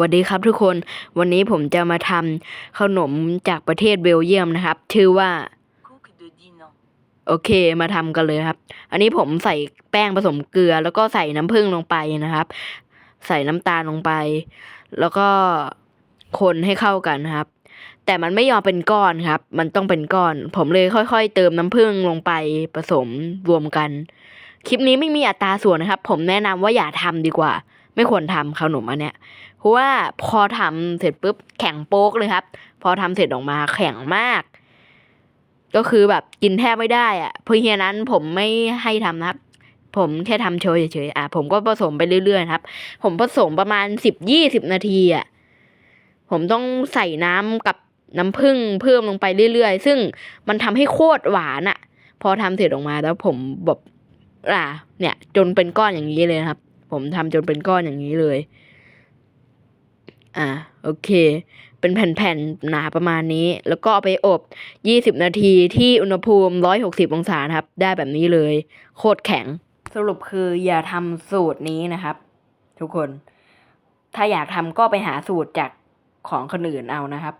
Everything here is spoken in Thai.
สวัสดีครับทุกคนวันนี้ผมจะมาทำขนมจากประเทศเบลเยียมนะครับ ชื่อว่า Cook de Dinan. โอเคมาทำกันเลยครับ อันนี้ผมใส่แป้งผสมเกลือ แล้วก็ใส่น้ำผึ้งลงไปนะครับ ใส่น้ำตาลลงไป แล้วก็คนให้เข้ากันนะครับ แต่มันไม่ยอมเป็นก้อนครับ มันต้องเป็นก้อน ผมเลยค่อย ๆ เติมน้ำผึ้งลงไปผสมรวมกัน คลิปนี้ไม่มีอัตราส่วนนะครับ ผมแนะนำว่าอย่าทำดีกว่า ไม่ควรทำขนมอันเนี้ยเพราะว่าพอทำเสร็จปุ๊บแข็งโป๊กเลยครับ พอทำเสร็จออกมาแข็งมาก ก็คือแบบกินแทบไม่ได้อะเพราะฉะนั้นผมไม่ให้ทำนะครับ ผมแค่ทำโชว์เฉยๆอะผมก็ผสมไปเรื่อยๆครับ ผมผสมประมาณสิบยี่สิบนาทีอะผมต้องใส่น้ำกับน้ำผึ้งเพิ่มลงไปเรื่อยๆ ซึ่งมันทำให้โคตรหวานอะพอทำเสร็จออกมาแล้วผมแบบอะเนี่ย จนเป็นก้อนอย่างนี้เลยครับ ผมทำจนเป็นก้อนอย่างนี้เลย อ่า โอเค เป็นแผ่นๆหนาประมาณนี้ แล้วก็เอาไปอบ 20 นาทีที่อุณหภูมิ 160 องศาครับ ได้แบบนี้เลย โคตรแข็ง สรุปคืออย่าทำสูตรนี้นะครับ ทุกคน ถ้าอยากทำก็ไปหาสูตรจากของคนอื่นเอานะครับ